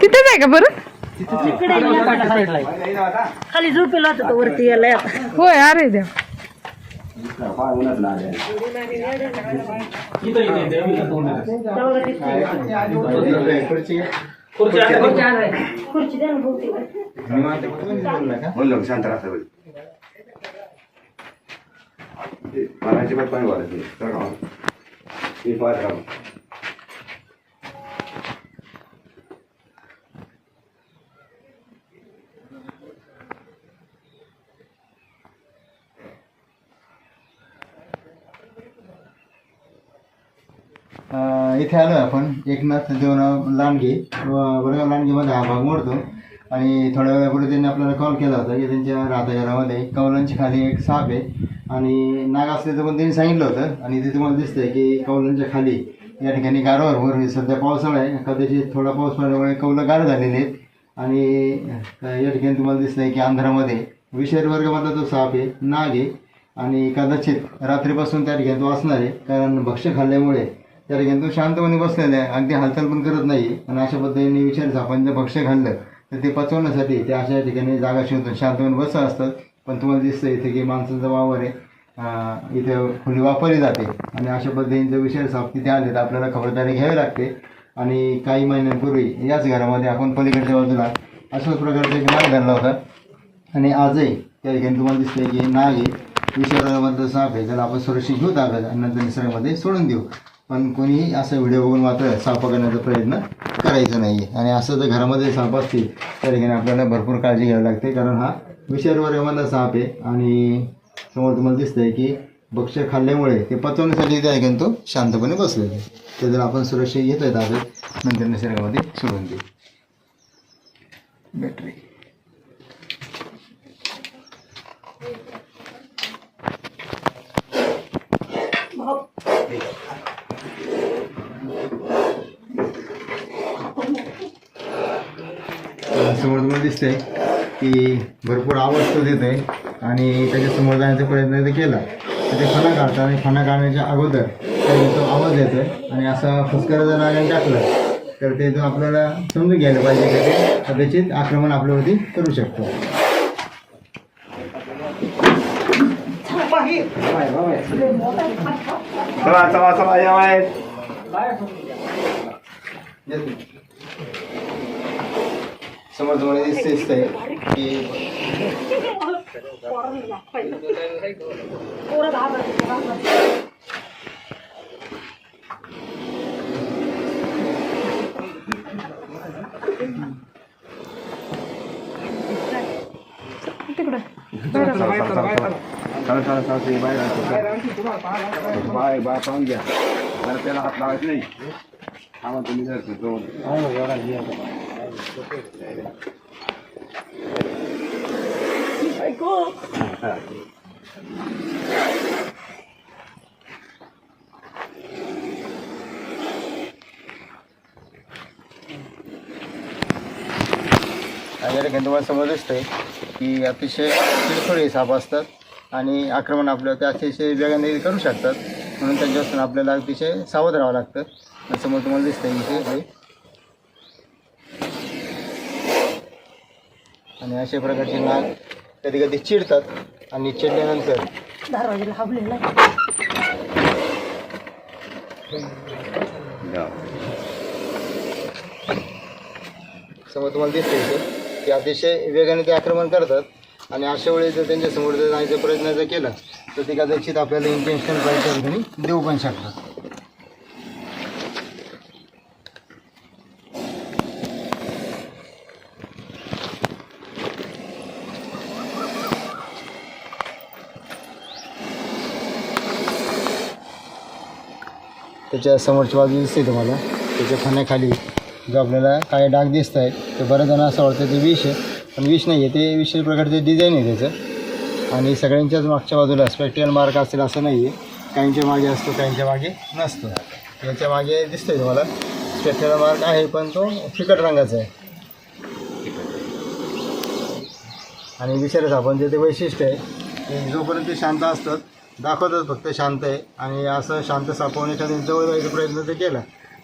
तिथेच आहे का बरं? खाली झोपेला होता तो वरती यायला. होय अरे देव. शांत इथे आलो आपण. एकनाथ देवराव लांडगे. वडगाव लांडगेमध्ये हा भाग मोडतो. आणि थोड्या वेळापूर्वी त्यांनी आपल्याला कॉल केला होता की त्यांच्या राहत्या घरामध्ये कौलांच्या खाली एक साप आहे. आणि नाग असल्याचं पण त्यांनी सांगितलं होतं. आणि ते तुम्हाला दिसतंय की कौलांच्या खाली या ठिकाणी गारवर सध्या पावसाळा आहे. कदाचित थोडा पाऊस पडल्यामुळे कौलं गार झालेले आहेत. आणि या ठिकाणी तुम्हाला दिसतंय की अंधारामध्ये विषारी वर्गामधला तो साप आहे नाग आहे. आणि कदाचित रात्रीपासून त्या ठिकाणी तो असणार आहे. कारण भक्ष्य खाल्ल्यामुळे त्या एकदम शांतपणे बसलेला आहे. अगदी हालचाल पण करत नाही आणि अशा पद्धतीने विचार आपण जर भक्ष्य खाल्लं तर ते पचवण्यासाठी ते अशा ठिकाणी जागा शोधून शांतपणे बसत असतात. पण तुम्हाला दिसतं इथे की माणसाचा वावर आहे. इथे खुली वापरली जाते. आणि अशा पद्धतीने विषय साप तिथे आले तर आपल्याला खबरदारी घ्यावी लागते. आणि काही महिन्यांपूर्वी याच घरामध्ये आपण पलीकडच्या बाजूला अशाच प्रकारचा एक नाग धरला होता. आणि आजही त्या ठिकाणी तुम्हाला दिसतंय की नाग आहे विषारामधलं साप आहे. त्याला आपण सुरक्षित घेऊ ताब्यात आणि नंतर निसर्गामध्ये सोडून देऊ. पण कोणीही असा व्हिडिओ बघून मात्र साप करण्याचा प्रयत्न करायचा नाही आणि असं जर घरामध्ये साप असतील त्या ठिकाणी आपल्याला भरपूर काळजी घ्यावी लागते. कारण हा विषारवर्गामधला साप आहे. आणि समोर तुम्हाला दिसतंय की बक्ष खाल्ल्यामुळे ते पचवण्यासाठी त्या ठिकाणी तो शांतपणे बसलेला आहे. ते जर आपण सुरक्षित घेतोय ताब्यात नंतर निसर्गामध्ये सोडून देऊ. बॅटरी समोर तुम्हाला दिसतंय की भरपूर आवाज तो देत आहे आणि त्याच्यासमोर जाण्याचा प्रयत्न जर केला. तर ते फणा काढतात आणि फणा काढण्याच्या अगोदर तो आवाज देतोय आणि असा फुसकारा जर नागाने टाकलं. तर ते तो आपल्याला समजून घ्यायला पाहिजे की ते कदाचित आक्रमण आपल्यावरती करू शकतो. चला चला चला या समोर तुम्हाला दिसते आहे की पोरं घाबरतात, बाय बाय पाहून घ्या. जरा त्याला हात लावायचं नाही. थांबा तुम्ही जर जवळ आणि तुम्हाला समोर दिसतंय की अतिशय किरकोळ साप असतात आणि आक्रमण आपलं ते अतिशय वेगाने करू शकतात. म्हणून त्यांच्यापासून आपल्याला अतिशय सावध राहावं लागतं. समोर तुम्हाला दिसतंय इथे आणि अशा प्रकारचे नाग कधी कधी चिडतात आणि चिडल्यानंतर दरवाजाला हाबलेला. समोर तुम्हाला दिसतंय इथे की अतिशय वेगाने ते आक्रमण करतात आणि अशा वेळी जर त्यांच्यासमोर जर जाण्याचा प्रयत्न जर केला तर ते कदाचित आपल्याला इंटेन्शन ठिकाणी देऊ पण शकतात त्याच्या समोरची बाजू दिसते तुम्हाला. त्याच्या खाण्याखाली जो आपल्याला काय डाग दिसत आहेत ते बऱ्याच जण असं वाटतं ते विष आहे. पण विष नाही आहे ते विशेष प्रकारचे डिझाईन आहे त्याचं. आणि सगळ्यांच्याच मागच्या बाजूला स्पेक्टिकल मार्क असेल असं नाही आहे काहींच्या मागे असतो काहींच्या मागे नसतो. याच्या मागे दिसतोय तुम्हाला. स्पेक्टिकल मार्क आहे पण तो फिकट रंगाचा आहे. आणि विचारच आपण जे ते वैशिष्ट्य आहे जोपर्यंत ते शांत असतात दाखवतात फक्त शांत आहे. आणि असं शांत सापवण्याच्या जवळ जायचा प्रयत्न जर केला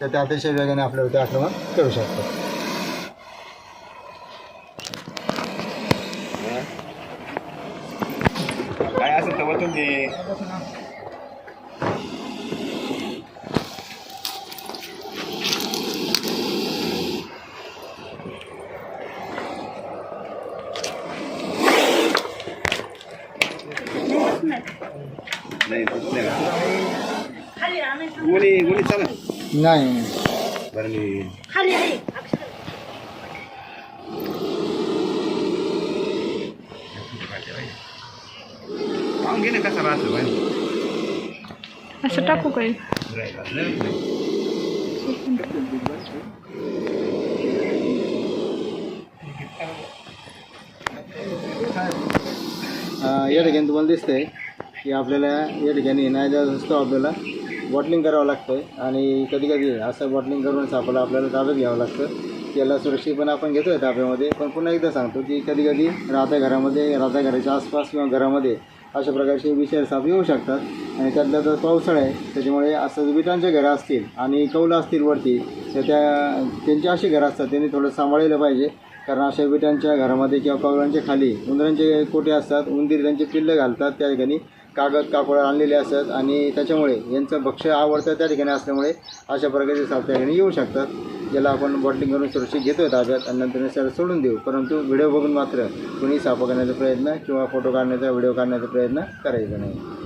तर ते अतिशय वेगाने आपल्यावरती आक्रमण करू शकतात. काय असेल तर वचन दे नाही तसं नाही का? खाली गोणी चाला नाही. बरं मी खाली पाहून घे ना कसा राहतो माहिती असं टाकू काही या ठिकाणी तुम्हाला दिसतंय की आपल्याला या ठिकाणी नाही असतो आपल्याला. बॉटलिंग करावं लागतं आणि कधी कधी असं बॉटलिंग करून सापडलं आपल्याला ताब्यात घ्यावं लागतं. त्याला सुरक्षितपणे आपण घेतो आहे ताब्यामध्ये. पण पुन्हा एकदा सांगतो की कधी कधी राहत्या घरामध्ये राहत्या घराच्या आसपास किंवा घरामध्ये अशा प्रकारचे विषय साप येऊ शकतात. आणि त्यातल्या तर पावसाळा आहे त्याच्यामुळे असं विटांचे घरं असतील आणि कौलं असतील वरती तर त्या त्यांची अशी घरं असतात त्यांनी थोडं सांभाळलं पाहिजे. कारण अशा विटांच्या घरामध्ये किंवा कौलांच्या खाली उंदरांचे कोटे असतात उंदीर त्यांचे पिल्लं घालतात त्या ठिकाणी कागद कापड आणलेले असतात आणि त्याच्यामुळे यांचं भक्ष्य आवडतं त्या ठिकाणी असल्यामुळे अशा प्रकारचे साप त्या ठिकाणी येऊ शकतात ज्याला आपण बॉटलिंग करून सुरक्षित घेतो ताब्यात आणि नंतर त्याला सोडून देऊ. परंतु व्हिडिओ बघून मात्र कुणी साप करण्याचा प्रयत्न किंवा फोटो काढण्याचा व्हिडिओ काढण्याचा प्रयत्न करायचा नाही.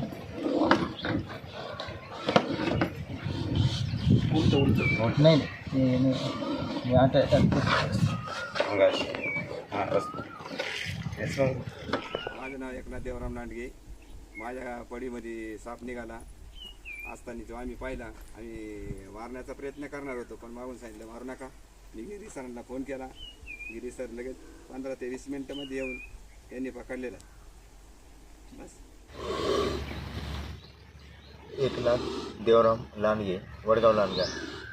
ते नाही. हे आता हां रस्ता माझं नाव एकनाथ देवराम लांडगे. माझ्या पडीमध्ये साप निघाला. असताना तो आम्ही पाहिला आम्ही मारण्याचा प्रयत्न करणार होतो पण मागून सांगितलं मारू नका. मी गिरी सरांना फोन केला. गिरी सर लगेच पंधरा ते वीस मिनटामध्ये येऊन यांनी पकडलेला. बस. एकनाथ देवराम लांडगे वडगाव लांडगा.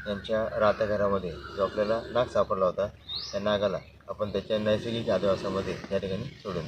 यांच्या राहत्या घरामध्ये जो आपल्याला नाग सापडला होता त्या नागाला आपण त्याच्या नैसर्गिक आदिवासामध्ये या ठिकाणी सोडून